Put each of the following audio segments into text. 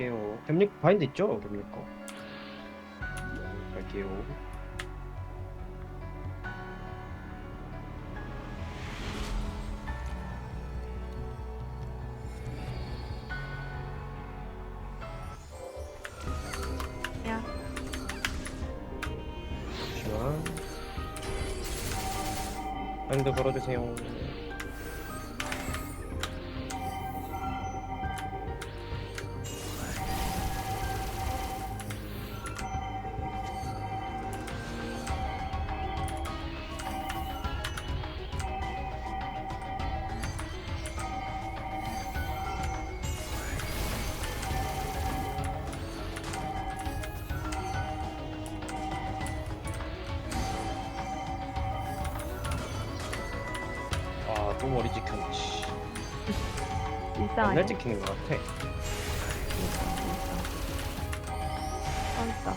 갈게요. 겜릭 바인드 있죠? 겜릭 거. 갈게요. 야. 잠시만. 바인드 걸어주세요. 머리 찍혔네. 씨. 일상 아니야? 맨날 찍히는 것 같아. 어 있다.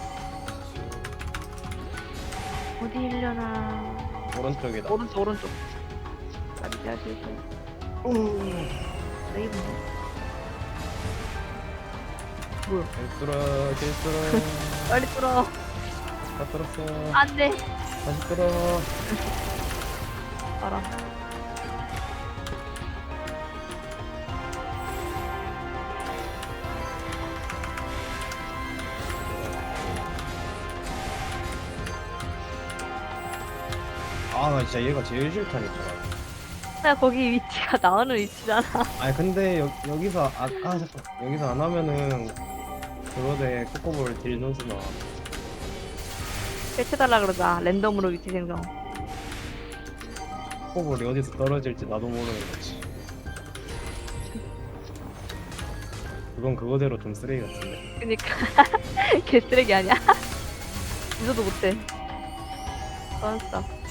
어디 일려나? 오른쪽이다. 오른쪽 오른쪽. 아직 아직 레이븐. 뭐야? 뚫어, 길 뚫어. 빨리 뚫어. 다 뚫었어. 안 돼. 다시 뚫어. 알아. 아, 나 진짜 얘가 제일 싫다니까. 야 거기 위치가 나오는 위치잖아. 아니, 근데 여, 여기서, 아, 아, 잠깐. 여기서 안 하면은, 그거대 코코볼 딜 나와. 배치달라 그러자. 랜덤으로 위치 생성. 코코볼이 어디서 떨어질지 나도 모르는 거지. 그건 그거대로 좀 쓰레기 같은데. 그니까 개 쓰레기 아니야? 잊어도 못해. 좋았어.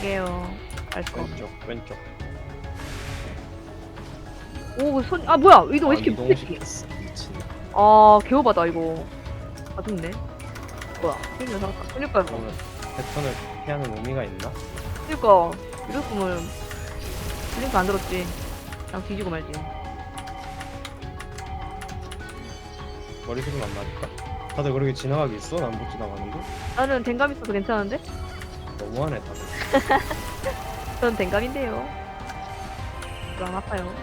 어디게요? 알거. 왼쪽, 왼쪽. 오, 손, 아, 뭐야! 이거 왜 이렇게 이동 시켰어. 미친. 아, 개오바다, 이거. 아쉽네. 뭐야, 힘이 살았다. 그니까, 그러면 패턴을 피하는 의미가 있나? 그니까, 이랬으면, 블링크 안 들었지. 그냥 뒤지고 말지. 머리 소리 안 나니까. 다들 그렇게 지나가기 있어? 난 못 지나가는데? 나는 댕감 있어서 괜찮은데? 너무하네, 다들. 전 댕감인데요. 별로 안 아파요.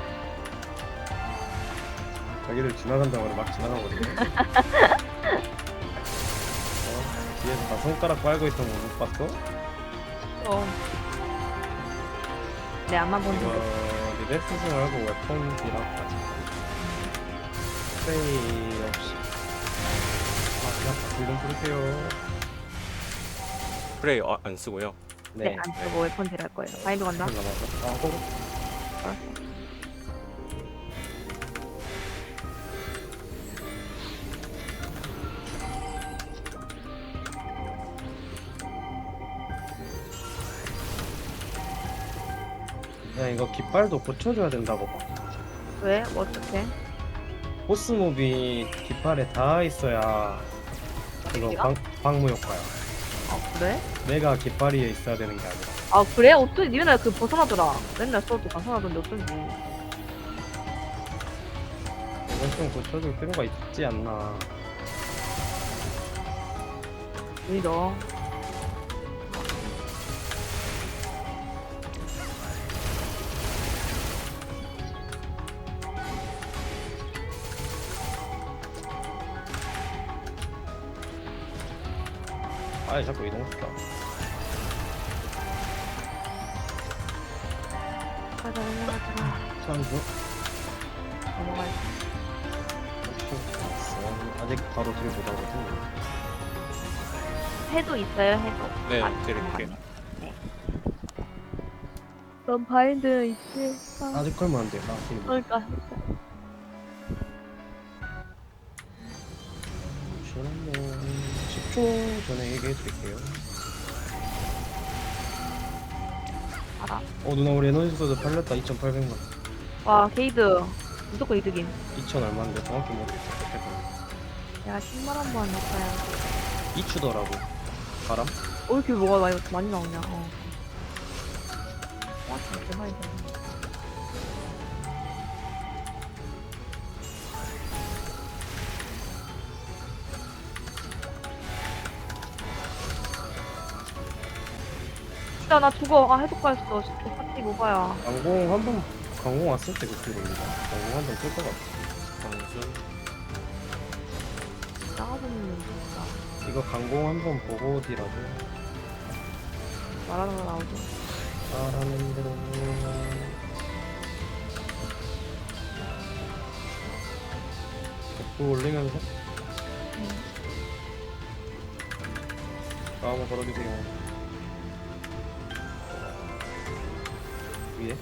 자기들 지나간다고 막 지나가버리네. 어? 뒤에서 다 손가락 빨고 있던 거 못 봤어? 어. 내 앞만 보는 이거 거. 리레 쓰지 말고 웹폰 딜하고 가자. 스프레이 없이. 아, 그냥 불좀 부르세요. 프레이 어, 안 쓰고요. 네, 네. 안 쓰고 웨펀 딜할 거예요. 바인드 간다. 아, 호구. 알았어. 야, 이거 깃발도 고쳐줘야 된다고 봐. 왜? 뭐 어떡해? 보스몹이 깃발에 닿아 있어야 그거? 방, 방무 효과야. 아, 그래? 내가 깃발위에 있어야 되는 게 아니라. 아, 그래? 어쩐지 니 맨날 그 벗어나더라. 맨날 써도 벗어나던데 어쩐지. 이건 좀 고쳐줄 필요가 있지 않나. 보이죠? 아, 자꾸 이동시켜. 가자, 넘어가자. 선수. 넘어가자. 아직 바로 딜 못하거든. 해도 있어요, 해도. 네, 아, 드릴게요. 네. 넌 바인드 있지? 아, 아직 걸면 안 돼. 나 딜. 못. 그러니까. 잠시 10초 전에 얘기해 드릴게요. 알아. 어, 누나 우리 에너지 소드 팔렸다. 2,800만. 와, 게이드. 무조건 이득임. 2,000 얼마인데 정확히 모르겠어. 야, 10만원만 넣어야 2추더라고. 바람? 어, 이렇게 뭐가 많이, 많이 나오냐. 어. 와, 진짜 대박이다. 진짜 나 죽어. 아 해독가였어. 진짜 파티 모바야. 강공 한 번 강공 왔을 때 그때 겁니다. 강공 한 번 쓸 것 같아. 광순 나가보는 진짜 이거 강공 한 번 보고 딜하고 말하는 거 나오지. 말하는 대로 또 올리면서 다음을 걸어주세요. 위에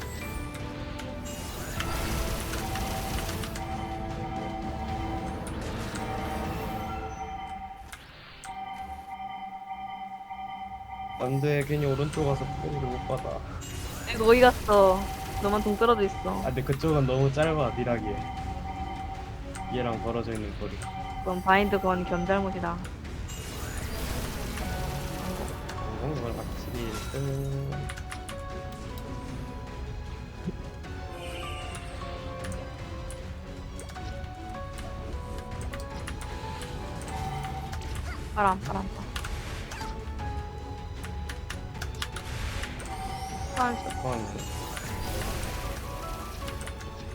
안돼 괜히 오른쪽 가서 꼬리를 못 받아 이거 어디 갔어? 너만 동 떨어져 있어. 아 근데 그쪽은 너무 짧아 딜하기에 얘랑 벌어져 있는 거리 그럼 바인드 건 견 잘못이다. 이런 걸 확실히 쓰 바람, 바람. 바람. 포함해서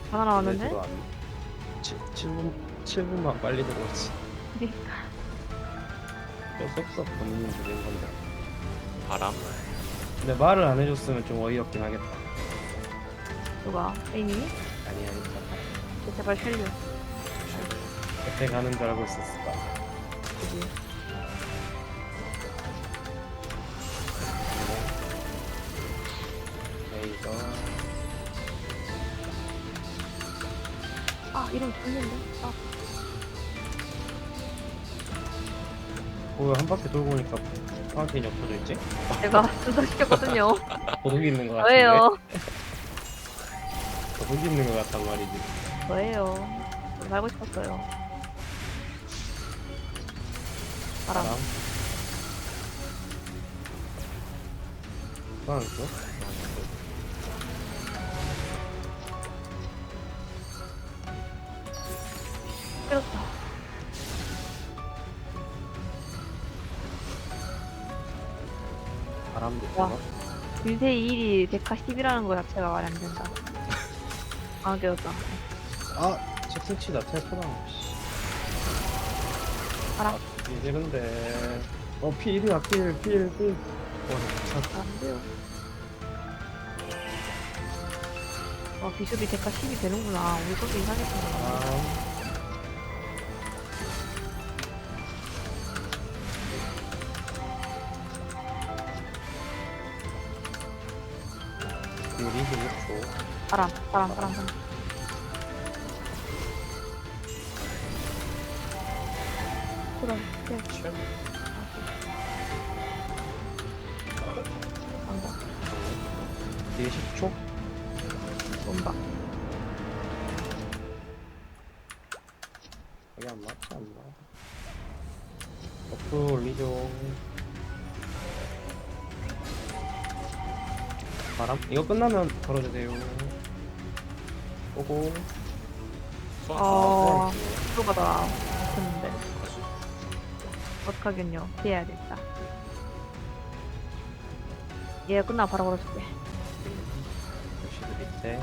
전화 나왔는데? 7분 7분만 빨리 들어오지 쏙쏙 본인이 된 건데 바람 근데 말을 안 해줬으면 좀 어이없긴 하겠다 누가? 에이미? 아니 아니 쟤 제발 쉘류. 그때 가는 줄 알고 있었을까 그지? 이저 아, 이름 좋는데? 아, 그거 한 바퀴 돌고 오니까 파운틴이 없어져 있지? 제가 순서시켰거든요. 도둑이 있는 것 같은데 저예요. 도둑이 있는 것 같단 말이지 저예요. 저 살고 싶었어요. 바람. 바람 파운틴 때렸다. 바람도 와. 있어 인세 2일이 데카 10이라는 거 자체가 말이 안 된다. 아, 되었다. 아 채팅치다 텔포당 바람. 이제 근데 어 필이야 필필필 와안 돼요. 아, 비숍이 데카 10이 되는구나. 우리 것도 이상했구나. 아. 우리 그렇죠. 바람, 바람, 바람, 바람. 그럼, 네. 최 바람? 이거 끝나면 걸어주세요. 오고. 어, 들어가다. 했는데. 어떡하겠뇨. 피해야겠다. 얘 끝나고 바로 걸어줄게. 루시드 밑에.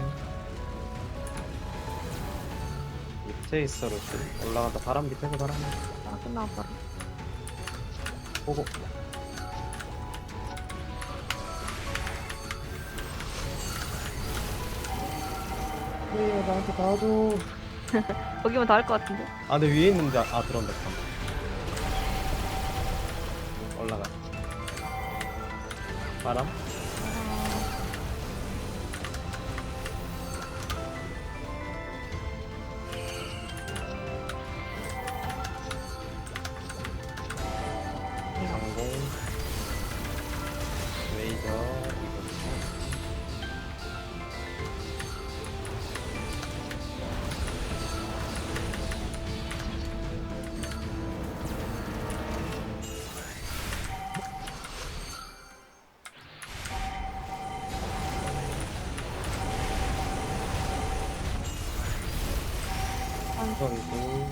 밑에 있어, 루시. 올라간다. 바람 밑에서 바람. 아, 끝나고 바로. 보고. 그래, 나한테 닿아줘. 거기면 다 할 것 같은데? 아, 내 위에 있는데, 아, 들어온다, 잠깐. 올라가. 바람? 항공. 레이저, 털고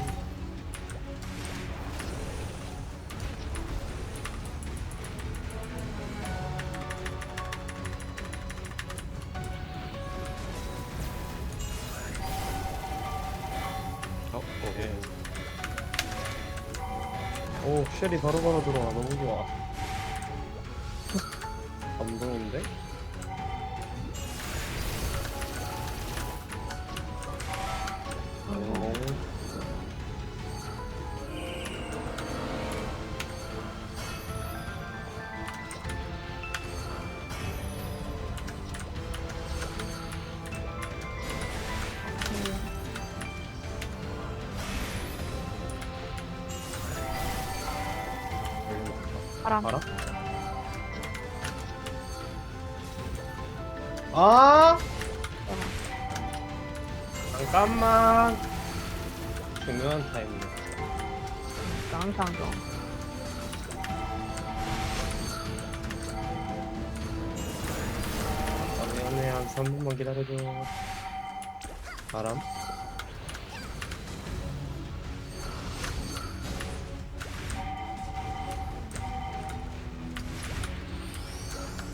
어? 오케이 오 쉘이 바로바로 들어와 너무 좋아 바람. 알아? 아! 잠깐만. 중요한 타이밍. 항상 좀. 아, 미안해. 한 3분만 기다려줘. 바람?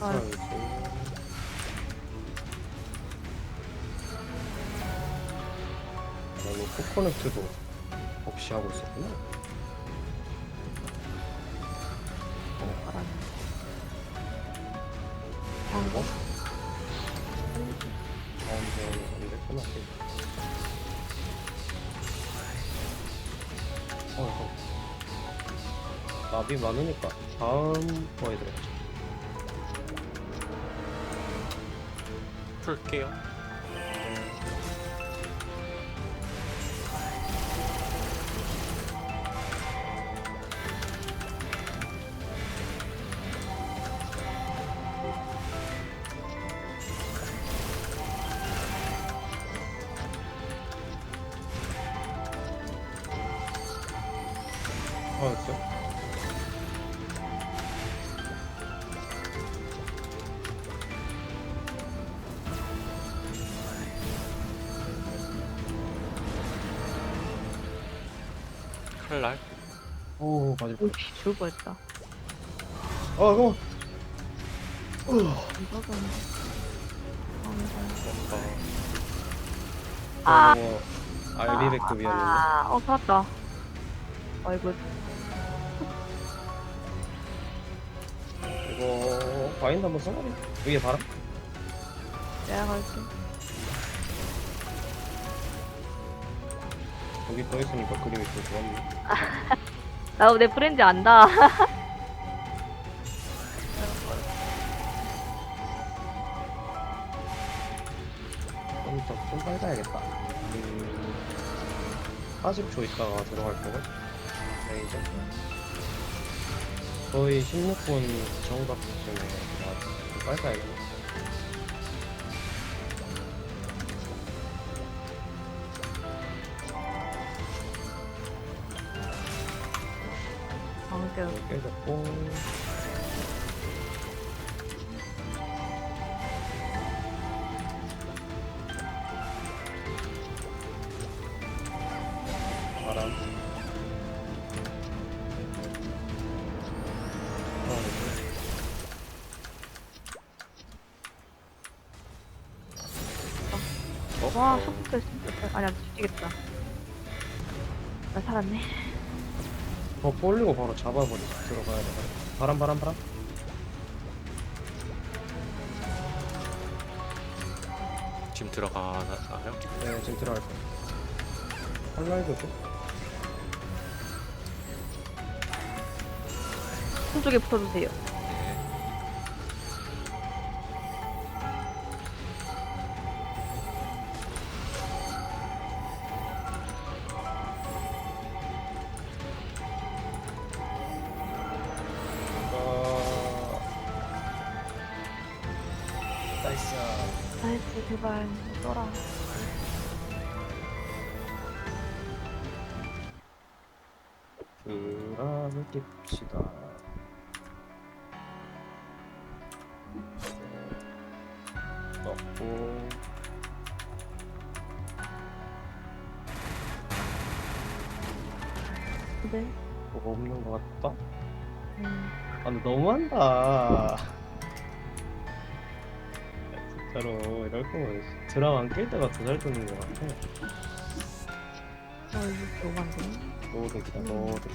아, 아이고. 나는 코코넛도 혹시 하고 있었구나. 아, 이제 안 됐구나. 어, 어. 나비 많으니까 다음 거에 들어가자. 풀게요. 칼날. 오, 맞을 뻔. 오씨, 죽을 뻔했다. 아, 이거. 이거는. 뭔가 아. 어, 알리백도 미안했네. 아, 어, 살았다. 아이고, 이거 바인드 한번 써버려. 위에 바람? 내가 갈게. 여기 떠 있으니까 그림이 좀 좋았네. 나도 내 프렌즈 안다. 좀, 더, 좀 빨가야겠다. 음, 40초 있다가 들어갈 거고. 레이저. 거의 16분 정답쯤에 좀 빨가야겠네. 방금 깨졌고. 바람. 어, 와, 소프트 진짜. 아니야, 죽이겠다. 나 살았네. 더 볼리고 바로 잡아버리고 들어가야 돼. 바람 바람 바람. 지금 들어가나요? 네 지금 들어갈 거야. 할라이도 좀. 손쪽에 붙어주세요. 제발. 써라. 드라를 깁시다. 넣고 네. 뭐가 없는 것 같다. 음. 아 근데 너무한다. 진짜로 이럴 거면 드라마 안깰 때가 더 잘 뜨는 것 같아. 어, 이거 너무 안 되네. 노덱이다 노덱